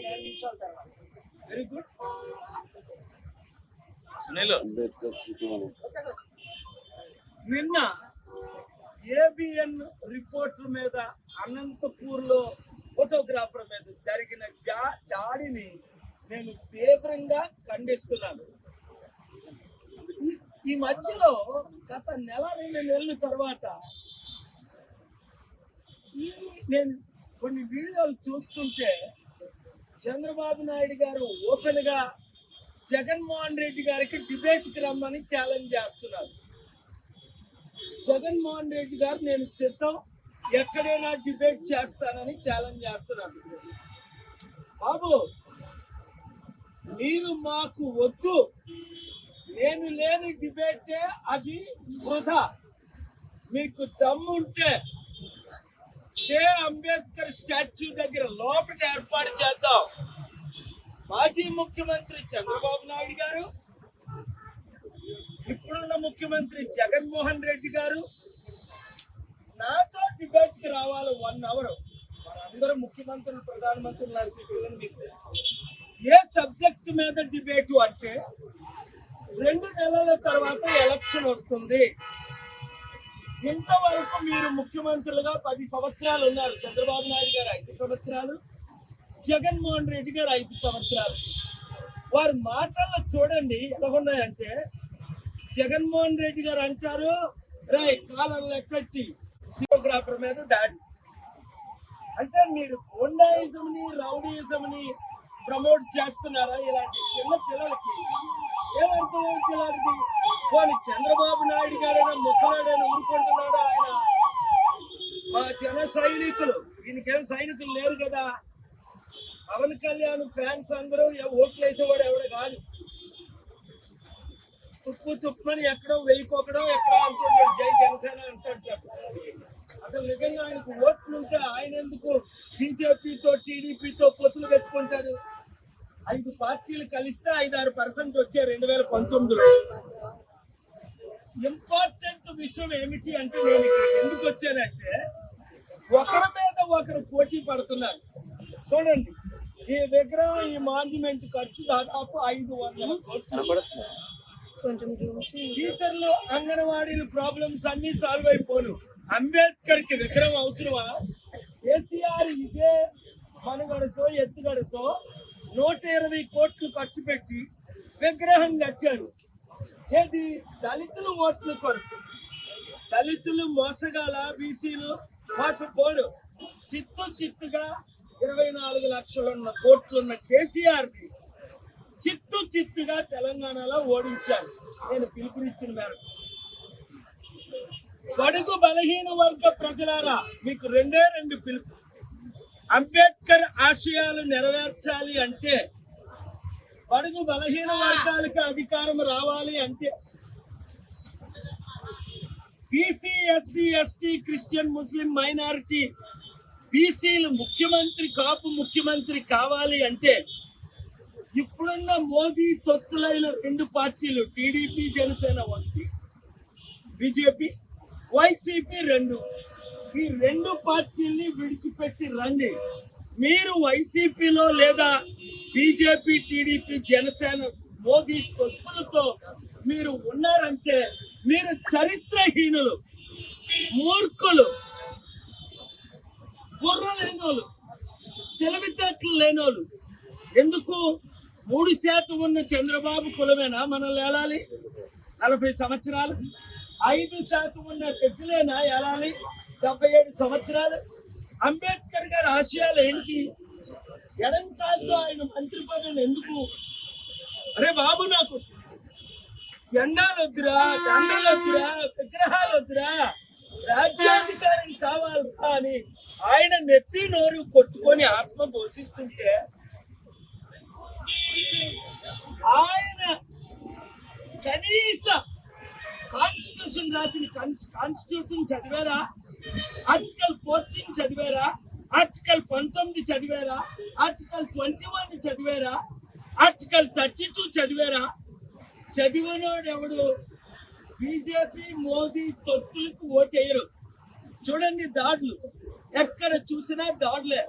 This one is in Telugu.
వెరీ గుడ్ సునీల్ నిన్న ఏబిఎన్ రిపోర్టర్ మీద అనంతపూర్లో ఫోటోగ్రాఫర్ మీద జరిగిన జా దాడిని నేను తీవ్రంగా ఖండిస్తున్నాను. ఈ- ఈ మధ్యలో గత నెల రెండు నెలల తర్వాత ఈ నేను కొన్ని వీడియోలు చూస్తుంటే చంద్రబాబు నాయుడు గారు ఓపెన్గా జగన్మోహన్ రెడ్డి గారికి డిబేట్కి రమ్మని ఛాలెంజ్ చేస్తున్నారు. జగన్మోహన్ రెడ్డి గారు నేను సిద్ధం. ఎక్కడైనా డిబేట్ చేస్తానని ఛాలెంజ్ చేస్తున్నాను బాబు మీరు మాకు వద్దు. నేను లేని డిబేటే అది వృధా. మీకు దమ్ముంటే ఏ అంబేద్కర్ స్టాచ్యూ దగ్గర లోపల ఏర్పాటు చేద్దాం. మాజీ ముఖ్యమంత్రి చంద్రబాబు నాయుడు గారు ఇప్పుడున్న ముఖ్యమంత్రి జగన్మోహన్ రెడ్డి గారు నాతో డిబేట్కి రావాలి వన్ అవర్. మనందరూ ముఖ్యమంత్రులు ప్రధానమంత్రులు నా మీకు తెలుసు. ఏ సబ్జెక్ట్ మీద డిబేట్ అంటే రెండు నెలల తర్వాత ఎలక్షన్ వస్తుంది. ఇంతవరకు మీరు ముఖ్యమంత్రులుగా పది సంవత్సరాలు ఉన్నారు. చంద్రబాబు నాయుడు గారు ఐదు సంవత్సరాలు జగన్మోహన్ రెడ్డి గారు ఐదు సంవత్సరాలు. వారి మాటల్లో చూడండి ఎలా ఉన్నాయంటే జగన్మోహన్ రెడ్డి గారు అంటారు రే కాలర్లు ఎక్కట్టి సియోగ్రాఫర్ మీద దాడి. అంటే మీరు గుండాయిజంని రౌడీయిజంని ప్రమోట్ చేస్తున్నారా ఇలాంటి చిన్న పిల్లలకి? ఏమర్థమవుతుంది ఇలాంటిది? పోనీ చంద్రబాబు నాయుడు గారైనా ముసలాడైనా ఊరుకుంటున్నాడు ఆయన? మా జన సైనికులు ఈయనకేం సైనికులు లేరు కదా. పవన్ కళ్యాణ్ ఫ్యాన్స్ అందరూ ఓట్లు వేసేవాడు ఎవడ కాదు. తుప్పు తుప్పని ఎక్కడో వెయ్యికొకడో ఎక్కడో అంటుంటాడు జై జనసేన అంటుంటాడు. అసలు నిజంగా ఆయనకు ఓట్లు ఉంటే ఆయన ఎందుకు బీజేపీతో టీడీపీతో పొత్తులు పెట్టుకుంటారు? ఐదు పార్టీలు కలిస్తే ఐదారు పర్సెంట్ వచ్చాయి రెండు వేల పంతొమ్మిదిలో. ఇంపార్టెంట్ విషయం ఏమిటి అంటే నేను ఎందుకు వచ్చానంటే ఒకరి మీద ఒకరు పోటీ పడుతున్నారు. చూడండి ఈ విగ్రహం ఈ మాన్యుమెంట్ ఖర్చు దాదాపు ఐదు వందల టీచర్లు అంగన్వాడీలు ప్రాబ్లమ్స్ అన్ని సాల్వ్ అయిపోను. అంబేద్కర్కి విగ్రహం అవసరమా? కేసీఆర్ ఇదే మనుగడతో ఎత్తుగడతో నూట ఇరవై కోట్లు ఖర్చు పెట్టి విగ్రహం కట్టాడు. ఏది? దళితులు ఓట్లు కొరకు. దళితులు మోసగాల బీసీలు మోసపోరు. చిత్తు చిత్తుగా ఇరవై నాలుగు లక్షలున్న కోట్లున్న కేసీఆర్ని చిత్తు చిత్తుగా తెలంగాణలో ఓడించాలి నేను పిలుపునిచ్చిన మేరకు. బడుగు బలహీన వర్గ ప్రజలారా మీకు రెండే రెండు పిలుపు. అంబేద్కర్ ఆశయాలు నెరవేర్చాలి అంటే బడుగు బలహీన వర్గాలకు అధికారం రావాలి అంటే BC SC ST Christian Muslim minority బీసీలు ముఖ్యమంత్రి కాపు ముఖ్యమంత్రి కావాలి అంటే ఇప్పుడున్న మోదీ తొత్తులైన రెండు పార్టీలు టీడీపీ జనసేన ఒకటి బీజేపీ వైసీపీ రెండు. ఈ రెండు పార్టీల్ని విడిచిపెట్టి రండి. మీరు వైసీపీలో లేదా బీజేపీ టీడీపీ జనసేన మోదీ కొత్తలతో మీరు ఉన్నారంటే మీరు చరిత్రహీనులు మూర్ఖులు గుర్రలేనోళ్ళు తెలివితేటలు లేనోళ్ళు. ఎందుకు? మూడు శాతం ఉన్న చంద్రబాబు కులమేనా మనం ఏలాలి? నలభై సంవత్సరాలు. ఐదు శాతం ఉన్న పెద్దలేనా ఏలాలి? డెబ్బై ఏడు సంవత్సరాలు. అంబేద్కర్ గారి ఆశయాలు ఏంటి? ఎడం ఎడంకాలతో ఆయన మంత్రి పదవిని ఎందుకు? అరే బాబు నాకు జెండాలు వద్దురా జెండాలు వద్దురా విగ్రహాలు వద్దురా రాజ్యాధికారం కావాలి అని ఆయన నెత్తి నోరు కొట్టుకొని ఆత్మ పోషిస్తుంటే ఆయన కనీస కాన్స్టిట్యూషన్ రాసిన కాన్స్టిట్యూషన్ చదివారా? ఆర్టికల్ ఫోర్టీన్ చదివారా? ఆర్టికల్ పంతొమ్మిది చదివారా? ఆర్టికల్ ట్వంటీ వన్ చదివారా? ఆర్టికల్ థర్టీ టూ చదివారా? చదివినోడు ఎవడు? బీజేపీ మోదీ తొత్తులకు ఓటేయరు. చూడండి దాడులు. ఎక్కడ చూసినా దాడులే.